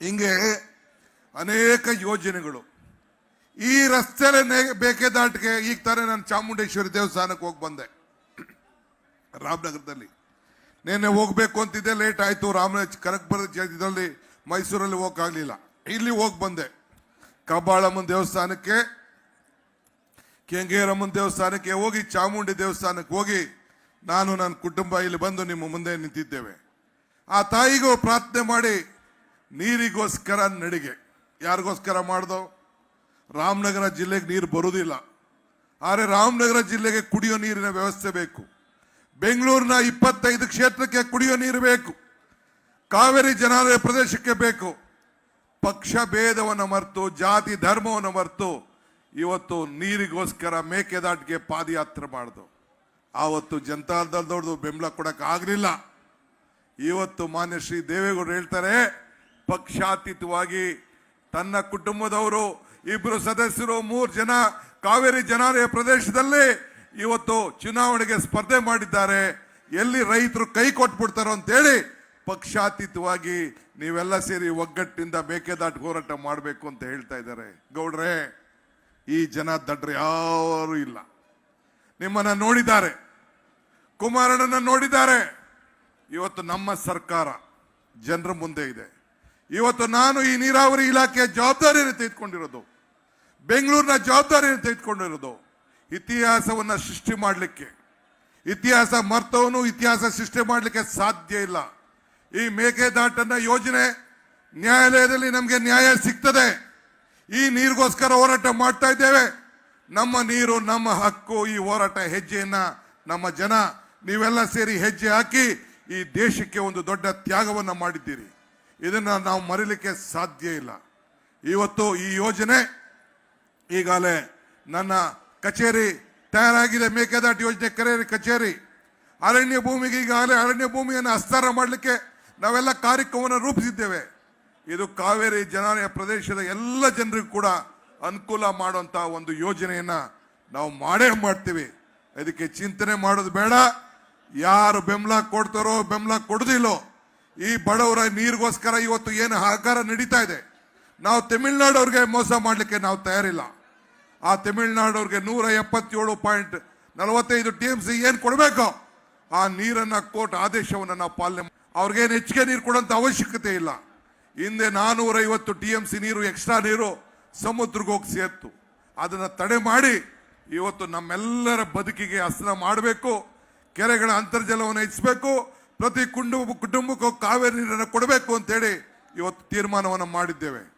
ಹಿಂಗೆ ಅನೇಕ ಯೋಜನೆಗಳು. ಈ ರಸ್ತೆಲೇ ಬೇಕೆ ದಾಟಿಗೆ ಈಗ ತಾನೇ ನಾನು ಚಾಮುಂಡೇಶ್ವರಿ ದೇವಸ್ಥಾನಕ್ಕೆ ಹೋಗಿ ಬಂದೆ. ರಾಮನಗರದಲ್ಲಿ. ನಿನ್ನೆ ಹೋಗ್ಬೇಕು ಅಂತಿದ್ದೆ, ಲೇಟ್ ಆಯ್ತು. ರಾಮರಾಜ್ ಕನಕಪುರ ಇದರಲ್ಲಿ ಮೈಸೂರಲ್ಲಿ ಹೋಗಕ್ಕಾಗಲಿಲ್ಲ. ಇಲ್ಲಿ ಹೋಗಿ ಬಂದೆ. ಕಬ್ಬಾಳಮ್ಮನ ದೇವಸ್ಥಾನಕ್ಕೆ, ಕೆಂಗೇರಮ್ಮನ ದೇವಸ್ಥಾನಕ್ಕೆ ಹೋಗಿ, ಚಾಮುಂಡಿ ದೇವಸ್ಥಾನಕ್ಕೆ ಹೋಗಿ ನಾನು ನನ್ನ ಕುಟುಂಬ ಇಲ್ಲಿ ಬಂದು ನಿಮ್ಮ ಮುಂದೆ ನಿಂತಿದ್ದೇವೆ. ಆ ತಾಯಿಗೂ ಪ್ರಾರ್ಥನೆ ಮಾಡಿ ನೀರಿಗೋಸ್ಕರ ನಡಿಗೆ. ಯಾರಿಗೋಸ್ಕರ ಮಾಡ್ದೋ? ರಾಮನಗರ ಜಿಲ್ಲೆಗೆ ನೀರು ಬರುವುದಿಲ್ಲ. ಆದರೆ ರಾಮನಗರ ಜಿಲ್ಲೆಗೆ ಕುಡಿಯೋ ನೀರಿನ ವ್ಯವಸ್ಥೆ ಬೇಕು. ಬೆಂಗಳೂರಿನ ಇಪ್ಪತ್ತೈದು ಕ್ಷೇತ್ರಕ್ಕೆ ಕುಡಿಯೋ ನೀರು ಬೇಕು. ಕಾವೇರಿ ಜನಾಲಯ ಪ್ರದೇಶಕ್ಕೆ ಬೇಕು. ಪಕ್ಷ ಭೇದವನ್ನು ಮರೆತು, ಜಾತಿ ಧರ್ಮವನ್ನು ಮರೆತು ಇವತ್ತು ನೀರಿಗೋಸ್ಕರ ಮೇಕೆದಾಟಿಗೆ ಪಾದಯಾತ್ರೆ ಮಾಡ್ದು. ಆವತ್ತು ಜನತಾದಳದವ್ರದ್ದು ಬೆಂಬಲ ಕೊಡೋಕ್ಕಾಗಲಿಲ್ಲ. ಇವತ್ತು ಮಾನ್ಯ ಶ್ರೀ ದೇವೇಗೌಡರು ಹೇಳ್ತಾರೆ ಪಕ್ಷಾತೀತವಾಗಿ ತನ್ನ ಕುಟುಂಬದವರು ಇಬ್ಬರು ಸದಸ್ಯರು, ಮೂರು ಜನ, ಕಾವೇರಿ ಜನಾಲಯ ಪ್ರದೇಶದಲ್ಲಿ ಇವತ್ತು ಚುನಾವಣೆಗೆ ಸ್ಪರ್ಧೆ ಮಾಡಿದ್ದಾರೆ. ಎಲ್ಲಿ ರೈತರು ಕೈ ಕೊಟ್ಬಿಡ್ತಾರೋ ಅಂತೇಳಿ ಪಕ್ಷಾತೀತವಾಗಿ ನೀವೆಲ್ಲ ಸೇರಿ ಒಗ್ಗಟ್ಟಿನಿಂದ ಬೇಕೆದಾಟ್ ಹೋರಾಟ ಮಾಡಬೇಕು ಅಂತ ಹೇಳ್ತಾ ಇದ್ದಾರೆ. ಗೌಡ್ರೆ, ಈ ಜನ ದಡ್ರು ಯಾರು ಇಲ್ಲ. ನಿಮ್ಮನ್ನ ನೋಡಿದ್ದಾರೆ. ಕುಮಾರಣ್ಣನ ನೋಡಿದ್ದಾರೆ. ಇವತ್ತು ನಮ್ಮ ಸರ್ಕಾರ ಜನರ ಮುಂದೆ ಇದೆ. ಇವತ್ತು ನಾನು ಈ ನೀರಾವರಿ ಇಲಾಖೆಯ ಜವಾಬ್ದಾರಿಯನ್ನು ತೆಗೆದುಕೊಂಡಿರೋದು. ಬೆಂಗಳೂರಿನ ಜವಾಬ್ದಾರಿಯನ್ನು ತೆಗೆದುಕೊಂಡಿರೋದು. ಇತಿಹಾಸವನ್ನ ಸೃಷ್ಟಿ ಮಾಡಲಿಕ್ಕೆ. ಇತಿಹಾಸ ಮರ್ತವನು ಇತಿಹಾಸ ಸೃಷ್ಟಿ ಮಾಡಲಿಕ್ಕೆ ಸಾಧ್ಯ ಇಲ್ಲ. ಈ ಮೇಕೆದಾಟನ ಯೋಜನೆ ನ್ಯಾಯಾಲಯದಲ್ಲಿ ನಮಗೆ ನ್ಯಾಯ ಸಿಗ್ತದೆ. ಈ ನೀರಿಗೋಸ್ಕರ ಹೋರಾಟ ಮಾಡ್ತಾ ಇದ್ದೇವೆ. ನಮ್ಮ ನೀರು, ನಮ್ಮ ಹಕ್ಕು, ಈ ಹೋರಾಟ ಹೆಜ್ಜೆಯನ್ನ ನಮ್ಮ ಜನ, ನೀವೆಲ್ಲ ಸೇರಿ ಹೆಜ್ಜೆ ಹಾಕಿ ಈ ದೇಶಕ್ಕೆ ಒಂದು ದೊಡ್ಡ ತ್ಯಾಗವನ್ನ ಮಾಡಿದ್ದೀರಿ. ಇದನ್ನ ನಾವು ಮರಿಲಿಕ್ಕೆ ಸಾಧ್ಯ ಇಲ್ಲ. ಇವತ್ತು ಈ ಯೋಜನೆ ಈಗಾಗಲೇ ನನ್ನ ಕಚೇರಿ ತಯಾರಾಗಿದೆ. ಮೇಕೆದಾಟು ಯೋಜನೆ ಕರೆ ಕಚೇರಿ. ಅರಣ್ಯ ಭೂಮಿಗೆ ಈಗಾಗಲೇ ಅರಣ್ಯ ಭೂಮಿಯನ್ನು ಹಸ್ತಾರ ಮಾಡಲಿಕ್ಕೆ ನಾವೆಲ್ಲ ಕಾರ್ಯಕ್ರಮವನ್ನು ರೂಪಿಸಿದ್ದೇವೆ. ಇದು ಕಾವೇರಿ ಜನಾಲಯ ಪ್ರದೇಶದ ಎಲ್ಲ ಜನರಿಗೂ ಕೂಡ ಅನುಕೂಲ ಮಾಡುವಂತ ಒಂದು ಯೋಜನೆಯನ್ನ ನಾವು ಮಾಡೇ ಮಾಡ್ತೀವಿ. ಇದಕ್ಕೆ ಚಿಂತನೆ ಮಾಡೋದು ಬೇಡ. ಯಾರು ಬೆಂಬಲ ಕೊಡ್ತಾರೋ ಬೆಂಬಲ ಕೊಡುದಿಲ್ಲೋ ಈ ಬಡವರ ನೀರಿಗೋಸ್ಕರ ಇವತ್ತು ಏನು ಹಾಕಾರ ನಡೀತಾ ಇದೆ? ನಾವು ತಮಿಳ್ನಾಡವ್ರಿಗೆ ಮೋಸ ಮಾಡಲಿಕ್ಕೆ ನಾವು ತಯಾರಿಲ್ಲ. ಆ ತಮಿಳ್ನಾಡವ್ರಿಗೆ ನೂರ ಎಪ್ಪತ್ತೇಳು ಪಾಯಿಂಟ್ ನಲವತ್ತೈದು ಟಿ ಎಂ ಸಿ ಏನು ಕೊಡಬೇಕು? ಆ ನೀರನ್ನ ಕೋರ್ಟ್ ಆದೇಶವನ್ನು ನಾವು ಪಾಲನೆ ಅವ್ರಿಗೇನು ಹೆಚ್ಚಿಗೆ ನೀರು ಕೊಡೋಂಥ ಅವಶ್ಯಕತೆ ಇಲ್ಲ. ಹಿಂದೆ ನಾನೂರ ಐವತ್ತು ಟಿ ಎಂ ಸಿ ನೀರು, ಎಕ್ಸ್ಟ್ರಾ ನೀರು ಸಮುದ್ರಕ್ಕೆ ಹೋಗಿ ಸೇರ್ತು. ಅದನ್ನ ತಡೆ ಮಾಡಿ ಇವತ್ತು ನಮ್ಮೆಲ್ಲರ ಬದುಕಿಗೆ ಹಸನ ಮಾಡಬೇಕು. ಕೆರೆಗಳ ಅಂತರ್ಜಲವನ್ನು ಹೆಚ್ಚಿಸಬೇಕು. ಪ್ರತಿ ಕುಟುಂಬ ಕುಟುಂಬಕ್ಕೂ ಕಾವೇರಿ ನೀರನ್ನು ಕೊಡಬೇಕು ಅಂತೇಳಿ ಇವತ್ತು ತೀರ್ಮಾನವನ್ನು ಮಾಡಿದ್ದೇವೆ.